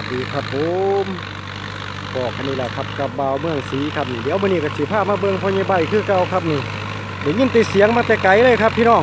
วัสดีครับผมบอกคันนี้แหละครับกับบ่าวเมืองศรีครับนี่เดี๋ยววันนี้ก็สิพามาเบิ่งพ่อใหญ่ใบคือเก่าครับนี่เดี๋ยวยินแตีเสียงมาแต่ไกลเลยครับพี่น้อง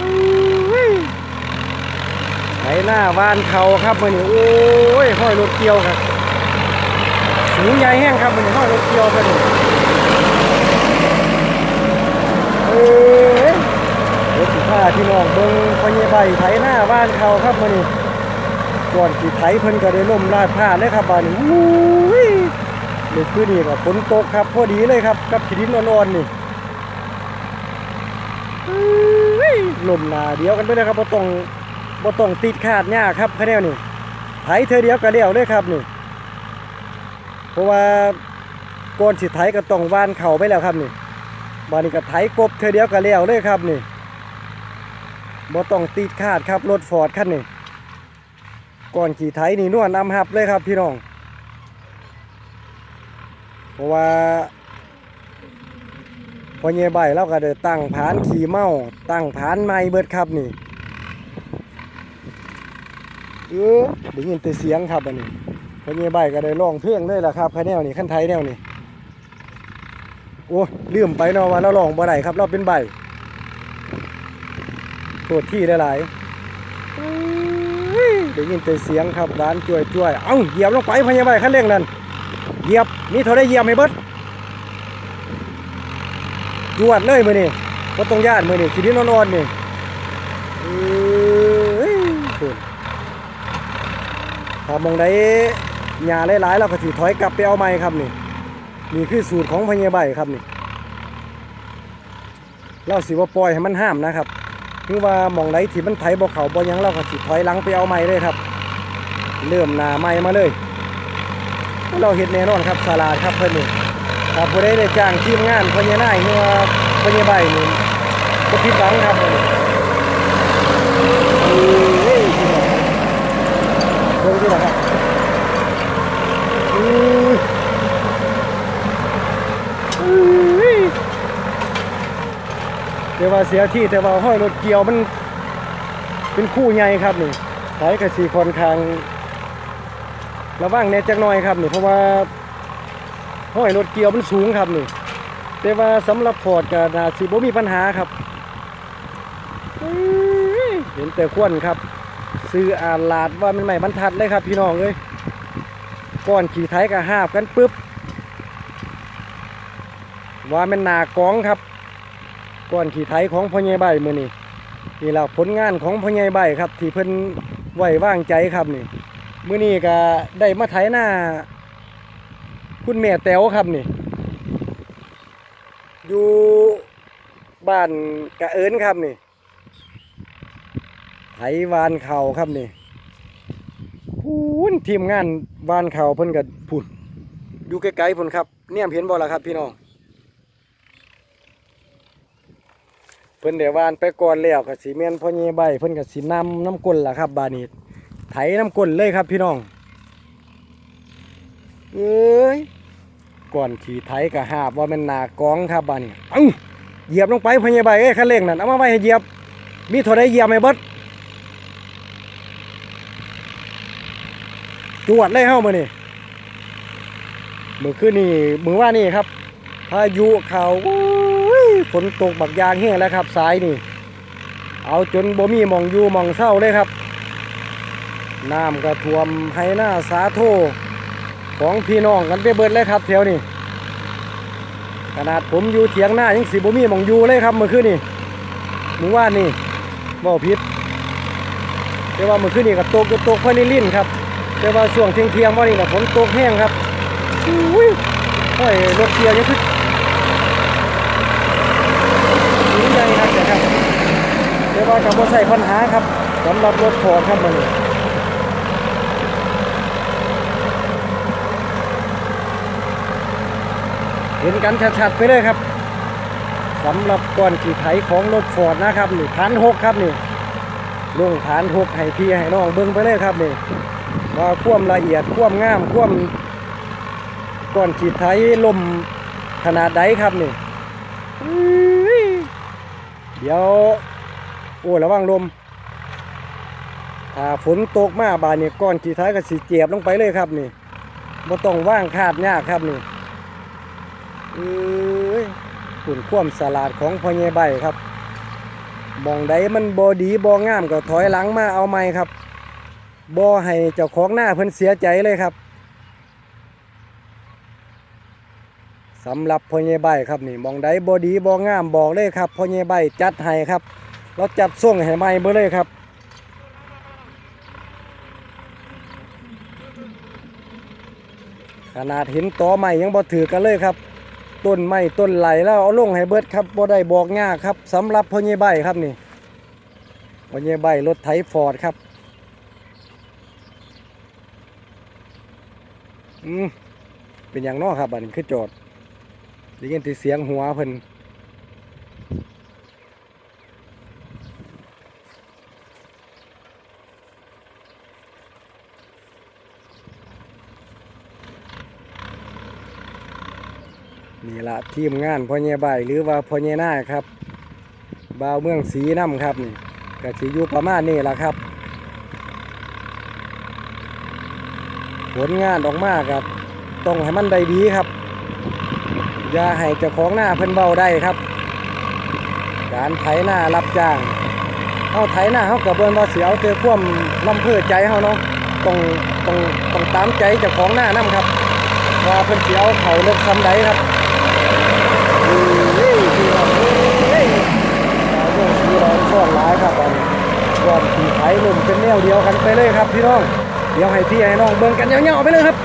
อุ้ยไหนหน้าวานเขาครับมื้อนี้โอ้ยห้อยรถเกี่ยวครับสูงใหญ่แห้งครับมื้อนี้ห้อยรถเกี่ยวครับนี่เอ้ยเดี๋ยวสิพาพี่น้องเบิ่งพ่อใหญ่ใบไถหน้าบ้านเขาครับมื้อนี้ ก่อนสิไถเพิ่นก็ได้ล่มลาดผ้าเลยครับบ้านนี้อุ้ยนี่คือนี่ก็ฝนตกครับพอดีเลยครับกับขีดินอ่อนๆนี่อุ้ยลมหนาเดียวกันไปเลยครับบ่ต้องบ่ต้องติดขาดหญ้าครับคะแนนนี่ไถเธอเดียวก็แล้วเลยครับนี่ เพราะว่าก่อนสิไถก็ต้องว่านเข่าไปแล้วครับนี่บ้านนี้ก็ไถกบเธอเดียวก็แล้วเลยครับนี่บ่ต้องติดขาดครับรถฟอร์ดคันนี้ ก่อนขี่ไถนี่นวลนำหับเลยครับพี่น้อง เพราะว่าพอเยใบเราก็ได้ตั้งผานขี่เมาตั้งผานไม้เบิดครับนี่เออได้ยินแต่เสียงครับอันนี้พอเยใบก็ได้ร้องเพลงเลยล่ะครับคันแนวนี่คันไทยแนวนี่โอ้ลืมไปเนาะว่าเราร้องบ่ได้ครับ เราเป็นใบโทษที่หลายๆอุ้ย ได้ยินแต่เสียงครับร้านจ่วยจ่วยๆเอ้าเหยียบลงไปพยาบาลขั้นเร่งนั่นเหยียบนี่เท่าได้เหยียบให้เบิดจวดเลยมือนี่ก็ต้องญาติมือนี่ขีดินนอนๆนี่เอ้ยคุณถ้ามองได้หญ้าหลายๆเราก็สิถอยกลับไปเอาไม้ครับนี่นี่คือสูตรของพยาบาลครับนี่เราสิว่าปล่อยให้มันห้ามนะครับ คือว่าหมองไหนที่มันไถบ่เขาบ่ยังเราก็สิถอยหลังไปเอาไม้เลยครับ เริ่มหนาไม้มาเลย เราเห็ดแน่นอนครับสลาดครับเพิ่อนนี่ถ้าผู้ใดได้จ้างทีมงานพญานายหรือว่าพญาใบนี่ก็ผิดหวังครับเพิ่นนี่เอ้ยพี่น้องเบิ่งที่นะครับอุ้ยอุ้ย แต่ว่าเสียที่แต่ว่าห้อยรถเกี่ยวมันเป็นคู่ใหญ่ครับนี่สายกระสีค่อนข้างระวังแหน่จักหน่อยครับนี่เพราะว่าห้อยรถเกี่ยวมันสูงครับนี่แต่ว่าสำหรับฟอร์ดกับนาซีบ่มีปัญหาครับเห็นแต่ควนครับ ซื้ออาลาดว่ามันใหม่บรรทัดเลยครับ พี่น้องเอ้ยก้อนขี่ไทยกับห้าบกันปึ๊บว่ามันหนากองครับ ก้อนขี่ไถของพ่อใหญ่ใบมือนี่นี่แหละผลงานของพ่อใหญ่ใบครับ ที่เพิ่นไหว้วางใจครับนี่มือนี้ก็ได้มาไถหน้า คุณแม่แต๋วครับนี่ อยู่บ้านกะเอิญครับนี่ไถวานเข่าครับนี่พูนทีมงานวานเข่าเพิ่นก็พุ่นอยู่ไกลๆพุ่นครับ เนี่ยเห็นบ่ล่ะครับพี่น้อง เพิ่นเดี๋ยววานไปก่อนแล้วก็สิแม่นพ่อเยใบเพิ่นก็สินำน้ำก้นล่ะครับบานี้ไถน้ำก้นเลยครับพี่น้องเอ้ยก่อนขี่ไถก็หาบว่ามันหนากองครับบานี้เอ้าเหยียบลงไปพ่อเยใบเอ้ยคันเร่งนั่นเอามาไว้ให้เหยียบ มีเท่าใดเหยียบให้เบิดจวดเลยเฮามื้อนี้มื้อคืนนี้มื้อว่านี่ครับพายุเขา ฝนตกบักยางแห้งแล้วครับสายนี่ เอาจนบ่มีมองอยู่มองเศร้าเลยครับน้ำก็ท่วมให้หน้าสาโทของพี่น้องกันไปเบิดเลยครับแถวนี้ขนาดผมอยู่เถียงหน้ายังสิบ่มีมองอยู่เลยครับเมื่อคืนนี่มึงว่านี่บ่ผิดแต่ว่าเมื่อคืนนี่ก็ตกก็ตกพอลิ่นๆครับแต่ว่าช่วงเที่ยงเที่ยงว่านี่นะฝนตกแห้งครับอุ้ยโอ้ยรถเกียร์ยังคือสูงใหญ่ครับแต่ครับเรียก ว่ากับว่าใส่ปัญหาครับสำหรับรถฟอร์ดครับมันเห็นกันชัดๆไปเลยครับสำหรับก้อนขี่ไถของรถฟอร์ดนะครับนี่ฐานหกครับนี่ลงฐานหกให้พี่ให้น้องเบิ้งไปเลยครับนี่ว่าความละเอียดความงามความก่อนขีดไทยลมขนาดใดครับนี่เดี๋ยว โอ้ระวังลมถ้าฝนตกมาบานนี่ก้อนขี้ท้ายก็สิเจียบลงไปเลยครับนี่บ่ต้องว่างคาดยากครับนี่เอ้ยขุนความสลาดของพ่อใหญ่ใบครับมองใดมันบ่ดีบ่งามก็ถอยหลังมาเอาใหม่ครับบ่ให้เจ้าของหน้าเพิ่นเสียใจเลยครับสำหรับพ่อใหญ่ใบครับนี่มองใดบ่ดีบ่งามบอกเลยครับพ่อใหญ่ใบจัดให้ครับ เราจัดส่งให้ใหม่เบ่เลยครับขนาดเห็นตอใหม่ยังบ่ถือกันเลยครับ ต้นไม้ต้นไหลแล้วเอาลงให้เบิดครับบ่ได้บอกยาครับสำหรับพ่อใหญ่ใบครับนี่พ่อใหญ่ใบรถไถฟอร์ดครับอืมเป็นอย่างนอครับอันนี้คือจอดได้ยินที่เสียงหัวเพิ่น นี่ละทีมงานพ่อใหญ่ใบหรือว่าพ่อใหญ่หน้าครับบ่าวเมืองสีน้ำครับนี่ก็สิอยู่ประมาณนี้ละครับ ผลงานออกมาครับ ต้องให้มันได้ดีครับ อย่าให้เจ้าของหน้าเพิ่นเบาได้ครับ การไถหน้ารับจ้างเอาไถหน้าเขากับเบิ่นว่าเสียเอาเจอความลำเพื่อใจเขาเนาะต้องต้องต้องตามใจเจ้าของหน้านํครับ ว่าเพิ่นเสียเอาเขาเลิกซ้ำใดครับอุ้ยพี่น้องเอ้ยเอาเรื่องสีร้อน ซ่อนหลายครับอันนี้รอบขี่ไถลุ่มเป็นแนวเดียวกันไปเลยครับพี่น้องเดี๋ยวให้พี่ให้น้องเบิ่งกันยาวๆไปเลยครับ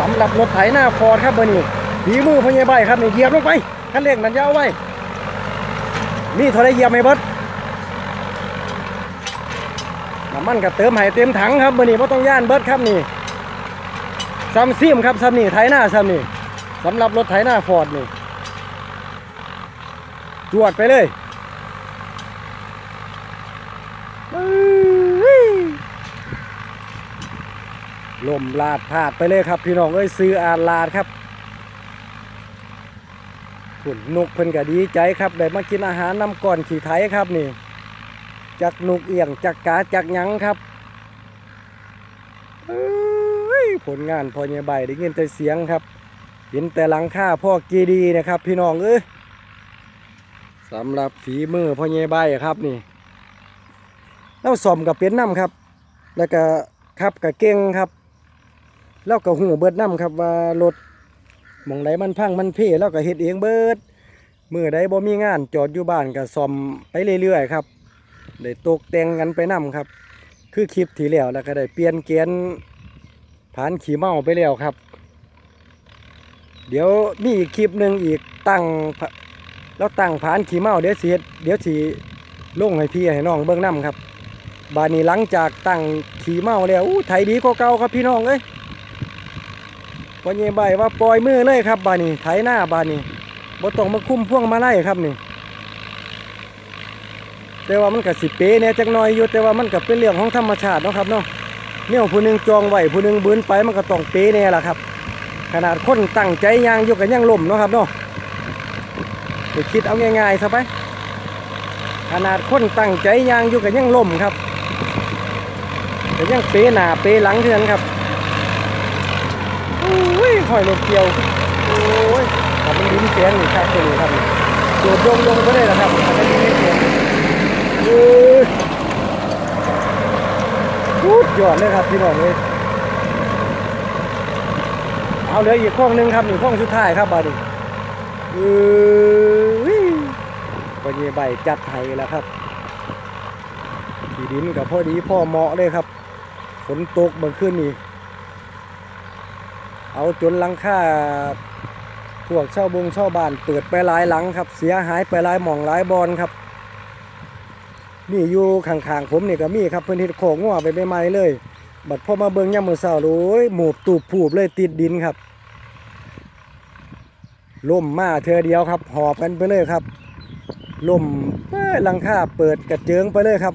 สำหรับรถไถหน้าฟอร์ดครับเบอร์นี้ฝีมือพญาใบครับนี่เหยียบลงไปคันเร่งนั่นยาวไว้นี่เท่าไรเหยียบไหมเบิร์ดน้ำมันกับเติมให้เต็มถังครับเบอร์นี้ไม่ต้องย่านเบิร์ดครับนี่ซัมซิมครับซัมนี่ไถหน้าซัมนี่สำหรับรถไถหน้าฟอร์ดนี่จวดไปเลยอื้อ ลมลาดพาดไปเลยครับ พี่น้องเอ้ยซื้ออาลาดครับขุนนกเพิ่นก็ดีใจครับได้มากินอาหารน้ำก่อนขี่ไถครับนี่จากนกเอียงจากกาจากหยังครับผลงานพอเยใบได้ยินแต่เสียงครับเห็นแต่หลังค่าพ่อกีดีนะครับ พี่น้องเอ้ยสำหรับฝีมือพ่อเยใบครับนี่แล้วสอมกับเป็นน้ำครับ แล้วก็ขับกับเก่งครับ แล้วก็หูเบิดน้ำครับว่ารถมองใดมันพังมันเพ่แล้วก็เฮ็ดเองเบิดมือใดบ่มีงานจอดอยู่บ้านก็ซ่อมไปเรื่อยๆครับได้ตกแต่งกันไปนํครับ คือคลิปที่แล้วแล้วก็ได้เปลี่ยนเกียนผ่านขี่เมาไปแล้วครับ เดี๋ยวมีอีกคลิปหนึ่งอีกตั้งแล้วตั้งผ่านขี่เมาเดี๋ยวสิเดเดี๋ยวสิลงให้พี่ให้น้องเบิ่งนํครับบานนี้หลังจากตั้งขี่เมาแล้วอู้ไถดีกว่าเก่าครับพี่น้องเอ้ย พอเยใบว่าปล่อยมือเลยครับบานนี้ไถหน้าบานนี้บ่ต้องมาคุ้มพ่วงมาไล่ครับนี่ แต่ว่ามันก็สิเปเนี่ยจักหน่อยอยู่แต่ว่ามันก็เป็นเรื่องของธรรมชาติเนาะครับเนาะเนี่ยผู้หนึงจองไว้ผู้หนึงบืนไปมันก็ต้องเปแน่ล่ะครับ ขนาดคนตั้งใจยางอยู่กันยังล่มเนาะครับเนาะไปคิดเอาง่ายๆซะไปขนาดคนตั้งใจยางอยู่กันยังล่มครับแต่ยังเปหนาเปหลังเทือนครับ หอยรถเกียว โอ้ยถ้ามันดิ้นเสียงนี่ครับตัวนี้ครับโดดลงลงก็ได้แล้วครับถ้ามันดิ้นเสียงโอ้ยพูดยอดเลยครับพี่น้องเลยเอาเหลืออีกข้องหนึงครับนี่ข้องสุดท้ายครับบาดนี้เอ้ยก็เยใบจัดไห้แล้วครับที่ดินกับพ่อดีพ่อเหมาะเลยครับ ฝนตกเมื่อคืนนี้ เอาจนหลังค่าพวกเช่าบงเช่าบ้านเปิดไปหลายหลังครับ เสียหายไปหลายหม่องหลายบอลครับนี่อยู่ข้างๆผมนี่ก็มีครับเพิ่นเฮ็ดโขงงัวไปใหม่ๆเลย บัดพอมาเบิ่งยามมื้อเช้าโอ้ยหมูบตูบผูบเลยติดดินครับล่มมาเทือเดียวครับ หอบกันไปเลยครับล่มหลังคาเปิดกระเจิงไปเลยครับ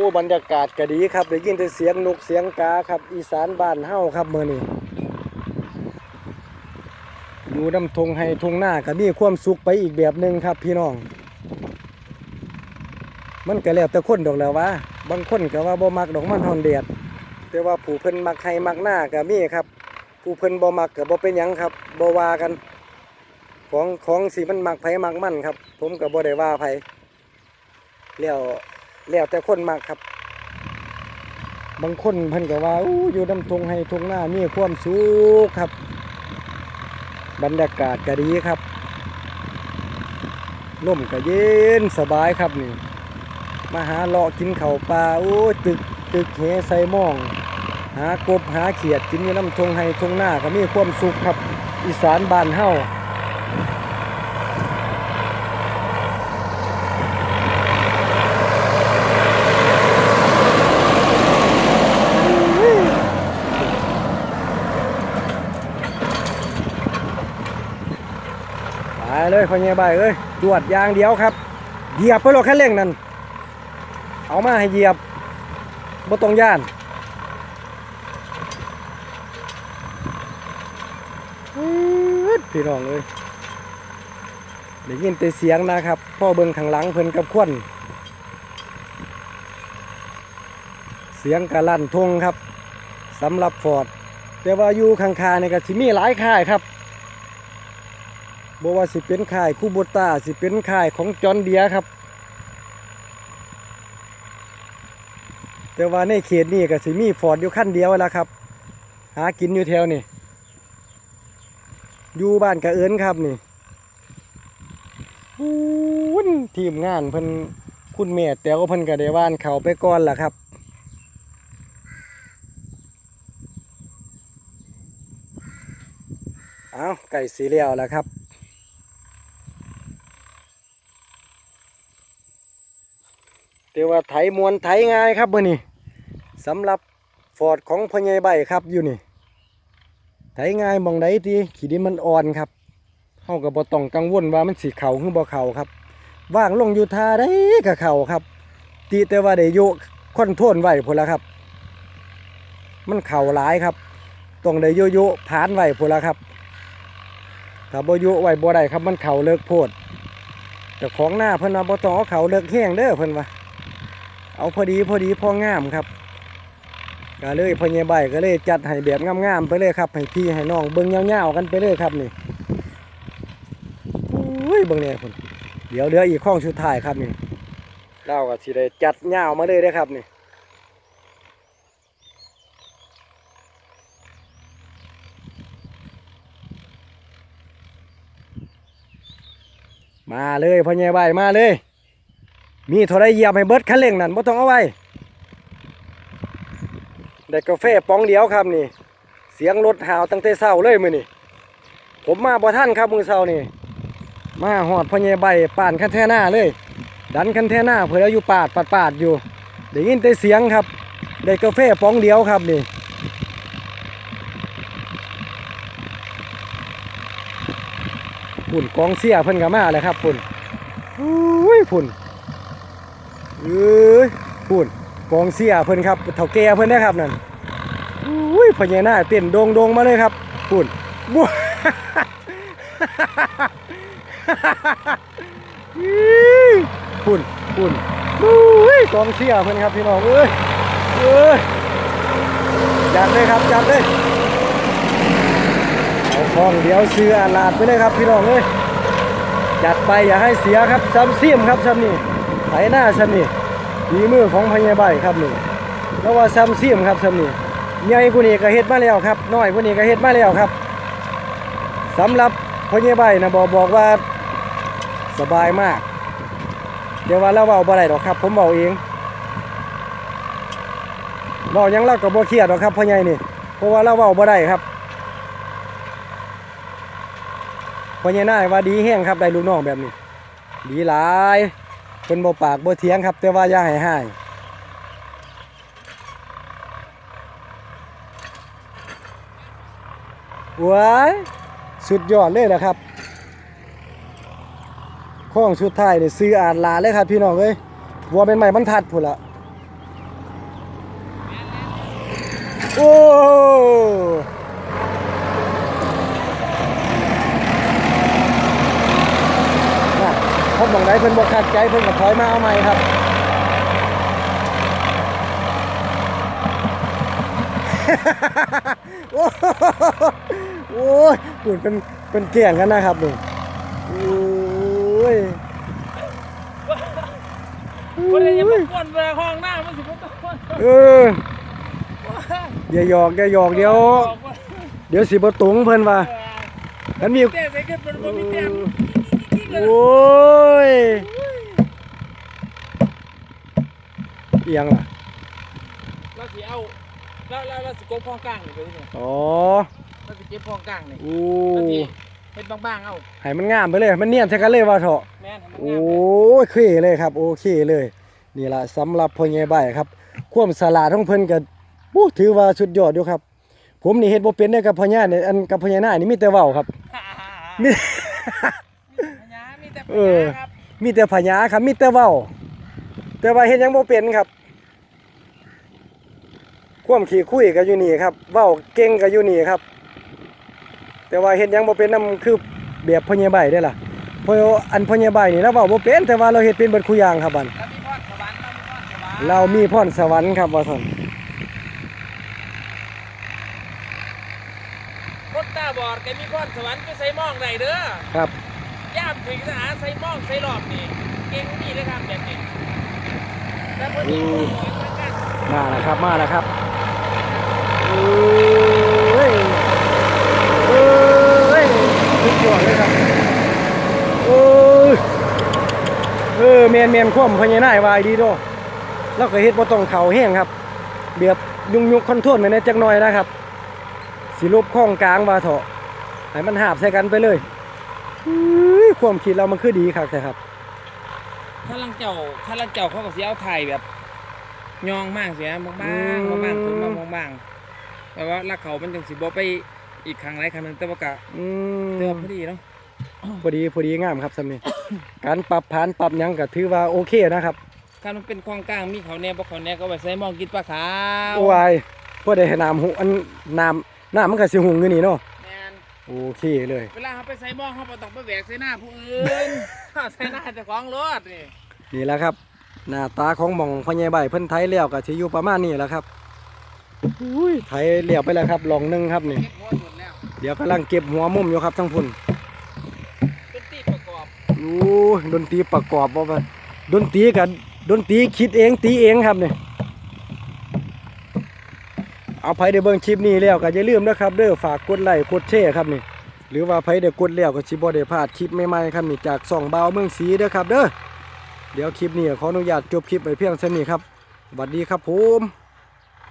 อ้บรรยากาศก็ดีครับได้ยินแต่เสียงนกเสียงกาครับ อีสานบ้านเฮาครับเมื่อนี้อยู่น้ำทงให้ทงหน้าก็มีความสุขไปอีกแบบหนึ่งครับ พี่น้อง มันก็แล้วแต่คนดอกแล้วว่าบางคนก็ว่าบ่มักดอกมันฮอนแดดแต่ว่าผู้เพิ่นมักให้มักหน้าก็มีครับ ผู้เพิ่นบ่มักก็บ่เป็นหยังครับบ่ว่ากันของของสิมันมักไผมักมันครับ ผมก็บ่ได้ว่าไผแล้ว แล้วแต่คนมักครับ บางคนเพิ่นก็ว่าอู้อยู่น้ำทงให้ทงหน้ามีความสุขครับ บรรยากาศก็ดีครับลมก็เย็นสบายครับนี่มาหาเลาะกินเข้าปลาโอ้ตึกตึกเหใส่หม่อง หากบหาเขียดกินอยู่น้ำทงให้ทงหน้าก็มีความสุขครับ อีสานบ้านเฮาไป เลยพ่อใหญ่ใบเอ้ยจวดยางเดียวครับ เหยียบไปโลดคันเร่งนั่น เอามาให้เหยียบบ่ต้องย่านอืดพี่น้องเอ้ยได้ยินแต่เสียงนะครับ พ่อเบิ่งข้างหลังเพิ่นกับควนเสียงกะลั่นทงครับสำหรับฟอร์ดแต่ว่าอยู่ข้างๆนี่ก็สิมีหลายค่ายครับ บ่ว่าสิเป็นค่ายคูโบต้าสิเป็นค่ายของจอนเดียครับ แต่ว่าในเขตนี้ก็สิมีฟอร์ดอยู่ขั้นเดียวแล้วครับ หากินอยู่แถวนี่อยู่บ้านกระเอินครับนี่อู้นทีมงานเพิ่นคุณแม่แต๋วเพิ่นก็ได้ว่านเขาไปก่อนล่ะครับเอาไก่สีเหลียวแล้วครับ เดี๋ยวว่าไถมวนไถง่ายครับเบอร์นี้สำหรับฟอร์ดของพญายใบครับอยู่นี่ไถง่ายมองใดทีขี้ดินมันอ่อนครับเฮาก็บ่ต้องกังวลว่ามันสิเข่าหรือบ่เข่าครับว่างลงอยู่ท่าได้ก็เข่าครับตีแต่ว่าได้โยกคอนโทรลไหวพุ่นละครับ มันเข่าหลายครับต้องได้โยโย่ผ่านไหวพุ่นละครับถ้าบ่โยไหวบ่ได้ครับมันเข่าเลิกโพดแต่ของหน้าเพิ่นว่าบ่ต้องเอาเข่าเลิกแห้งเด้อเพิ่นว่า เอาพอดีพอดีพองามครับก็เลยพอใหญใบก็เลยจัดให้แบบงามๆไปเลยครับให้พี่ให้น้องเบิ่งยาๆกันไปเลยครับนี่อุ้ยเบิ่งเนี่ยพุ่นเดี๋ยวเหลืออีกข้องสุดท้ายครับนี่เราก็สิได้จัดยามาเลยเด้ครับนี่มาเลยพ่อใหญ่ใบมาเลย มีเท่าไรเหยียบให้เบิดคันเร่งนั่นบ่ต้องเอาไว้ได้กาแฟป๋องเดียวครับนี่ เสียงรถหาวตั้งแต่เช้าเลยมื้อนี่ผมมาบ่ทันครับมื้อเช้านี่มาหอดพญ่ใบป่านคันแท่หน้าเลย ดันคันแท่หน้าเพื่ออยู่ปาดปาดปาดอยู่ได้ยินแต่เสียงครับ ได้กาแฟป๋องเดียวครับนี่พุ่นกองเสียเพิ่นก็มาเลยครับพุ่นอุ้ยพุ่น เอ้ยพุ่นกองเสียเพิ่นครับเถ่าแก่เพิ่นนะครับนั่นอุ้ยพญานาคเต้นโดงโดงมาเลยครับพูนบัวพุ่นพุ่นอุ้ยกองเสียเพิ่นครับพี่น้องเอ้ยเอ้ยจัดเลยครับจัดเลยเอาคองเดียวเสืออาลาดไปเลยครับพี่น้องเอ้ยจัดไปอย่าให้เสียครับซ้ำเสียมครับซ้ำนี่ ไถหน้าซ้ำนี่ฝีมือของพญาใบครับนี่แล้วว่าซ้ำเสียมครับซ้ำนี่ใหญ่กว่านี้ก็เฮ็ดมาแล้วครับน้อยกว่านี้ก็เฮ็ดมาแล้วครับสำหรับพญาใบนะบอกบอกว่าสบายมาก เดี๋ยวว่าเราเบาบ่ได้ดอกครับ ผมเบาเองเบายังเราก็บ่เครียดดอกครับพ่อใหญ่นี่เพราะว่าเราเบาบ่ได้ครับพ่อใหญ่น่าว่าดีแห้งครับได้ลูกน้องแบบนี้ ดีหลาย เป็นบ่ปากบ่เถียงครับ แต่ว่าอย่าให้หายว้ายสุดยอดเลยนะครับข้องสุดไทยเนี่ยซื้ออ่านลาเลยครับพี่น้องเอ้ยวัวเป็นใหม่บรรทัดพุ่นละโอ้ มองได้เพิ่นบอกขัดใจเพิ่นกับถอยมาเอาใหม่ครับโอ้ยหปุ่นเป็นเป็นเกี่ยงกันนะครับนี่โอ้ยคนเลยยังไม่กวนแวลห้องหน้ามันสิมันต้องเดี๋ยวหยอกอย่าหยอกเดี๋ยว เดี๋ยวสิบตุงเพิ่นว่ากันมีเต้ไปกันเป็นบ่มีเต้ โอ้ยเอียงล่ะเราสิเอาแล้วแล้วเราสิกบห้องกลางนี่ไปนี่อ๋อเราสิเก็บห้องกลางนี่โอ้เราสิเฮ็ดบางๆเอาให้มันงามไปเลย มันเนียนใช่กันเลยว่าเถอะแม่นให้มันโอ้งามยเคเลยครับ โอเคเลย นี่ล่ะสำหรับพ่อใหญ่ใบครับ ความสลาดของเพิ่นก็บู้ถือว่าสุดยอดอยู่ครับ ผมนี่เฮ็ดบ่เป็นเด้อกับพ่อใหญ่เนี่ยอันกับพ่อใหญ่หน้านี่มีแต่เว้าครับมีมีพญามีแต่พ เออญาครับมีแต่พญาครับ มีแต่เว้า แต่ว่าเฮ็ดหยังบ่เป็นครับ ความขี้คุยก็อยู่นี่ครับ เว้าเก่งก็อยู่นี่ครับ แต่ว่าเฮ็ดหยังบ่เป็นนํคือแบบพ่อใหญ่ใบเด้อล่ะเพราะอันพ่อใหญ่ใบนี่เราเว้าบ่เป็น แต่ว่าเราเฮ็ดเป็นเบิดคุอย่างครับบัดแล้วมีพรสวรรค์เรามีพรสวรรค์เรามีพรสวรรค์ครับว่าซั่นคนตาบอดก็มีพรสวรรค์ไปใส่หมองได้เด้อครับ ย่ามถึงทหารใส่หมองใส่หลอบนี่เก่งนี่นะครับแบบนี้แต่พอดีคนเก่งเหมือนกันมาแล้วครับมาแล้วครับโอ้ยโอ้ยทุกยอดเลยครับโอ้ยเออแมนแมนคว่ำพญานาควายดีโดแล้วก็เฮ็ดบ่ต้องเข่าแห้งครับเบียบยุงยุกคอนโทรลไปในจักหน่อยนะครับสิลบข้องกลางว่าเถาะให้มันหาบใส่กันไปเลยอื ความคิดเรามันคือดีครับใช่ครับข้าลังเจ้าข้าลังเจ้าเขาก็สิเอาไทยแบบยองมากเสียบางๆบางๆบางๆขึ้นมาบางๆแต่ว่าลักเขามันจังสิบ่ไปอีกครั้งไรครั้งหนึงแต่ว่าก็อืเตือมพอดีเนาะพอดีพอดีงามครับสามีการปรับผ่านปรับหยังก็ถือว่าโอเคนะครับถ้ามันเป็นของกลางมีเขาแน่บ่เขาแน่ก็ไว้ใส่หมองกินปลาขาวโอ้ยพอได้ให้น้ำหุอันน้ำน้ำมันก็สิหุงอยู่นี่เนาะแม่น โอเคเลย เวลาเขาไปใส่หม้อเขาบ่ต้องไปแหวกใส่หน้าผู้อื่นเขาใส่หน้าเจ้าของรถนี่นี่แหละครับ หน้าตาของหม่องพ่อใหญ่ใบเพิ่นไทยแล้วก็สิอยู่ประมาณนี้แหละครับอุ้ยไทยเลี้ยวไปแล้วครับลองหนึงครับนี่ เก็บหัวหมดแล้วเดี๋ยวกำลังเก็บหัวมุมอยู่ครับทั้งพุ่นเป็นตีประกอบโอ้ยดนตรีประกอบบ่ว่าดนตรีกับดนตรีคิดเองตีเองครับนี่ เอาไผได้เบิ่งคลิปนี้แล้วก็อย่าลืมนะครับเด้อฝากกดไลค์กดแชร์ครับนี่หรือว่าไผได้กดแล้วก็สิบ่ได้พลาดคลิปใหม่ๆครับนี่จากส่องเบาเมืองศรีเด้อครับเด้อเดี๋ยวคลิปนี้ขออนุญาตจบคลิปไปเพียงเท่านี้ครับสวัสดีครับผม